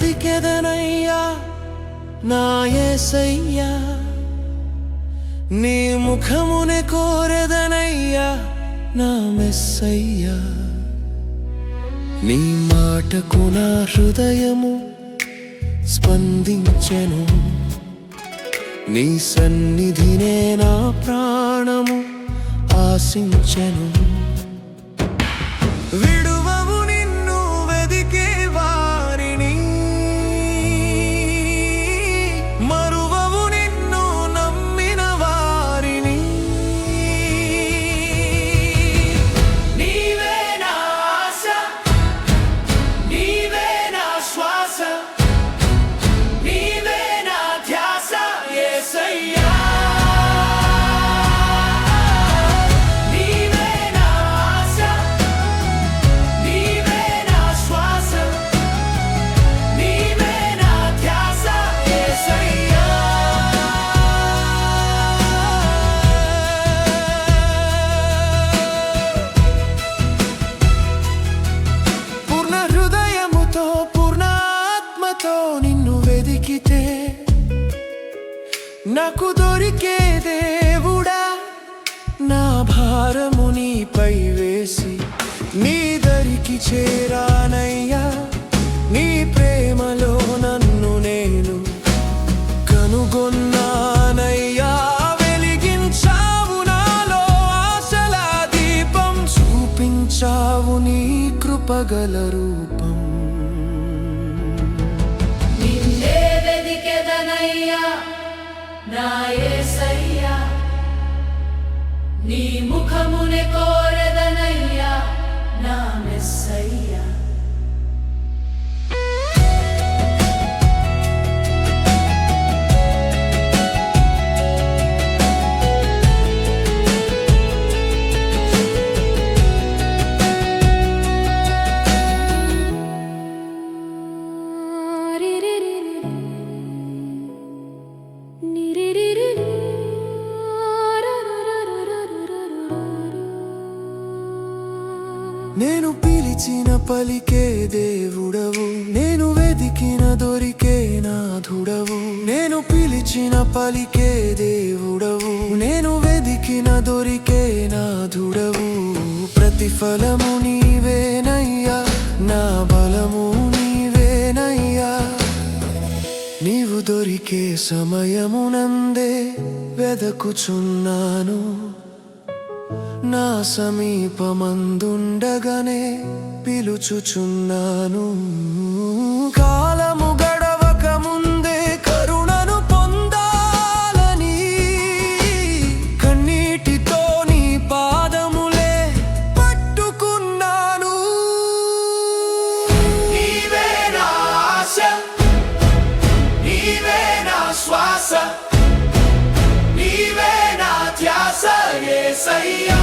వెదికెదనయ్యా నాయసయ్యా నీ ముఖముని కోరెదనయ్యా నా మెస్సయ్యా. నీ మాటకు నా హృదయము స్పందించెను. నీ సన్నిధినే నా ప్రాణము ఆశించను. నాకు దొరికే దేవుడా నా భారము నీపై వేసి నీ దరికి చేరానయ్యా. నీ ప్రేమలో నన్ను నేను కనుగొన్నానయ్యా. వెలిగించావు నాలో ఆశల దీపం చూపించావు నీ కృపగల రూపం. నా నీ ముఖమునే కో పిలిచిన పలికే దేవుడవు. నేను వెతికిన దొరికే నాథుడవు నేను పిలిచిన పలికే దేవుడవు. నేను వెతికిన దొరికే నాథుడవు ప్రతిఫలము నీవేనయ్యా నా బలము నీవేనయ్యా. నీవు దొరికే సమయమునందే వెదకుచున్నాను. నా సమీపమందుండగానే పిలుచుచున్నాను. కాలము గడవక ముందే కరుణను పొందాలని. కన్నీటితో నీ పాదములే పట్టుకున్నాను. నీవే నా ఆశ నీవే నా శ్వాస నీవే నా ధ్యాస సయ్యా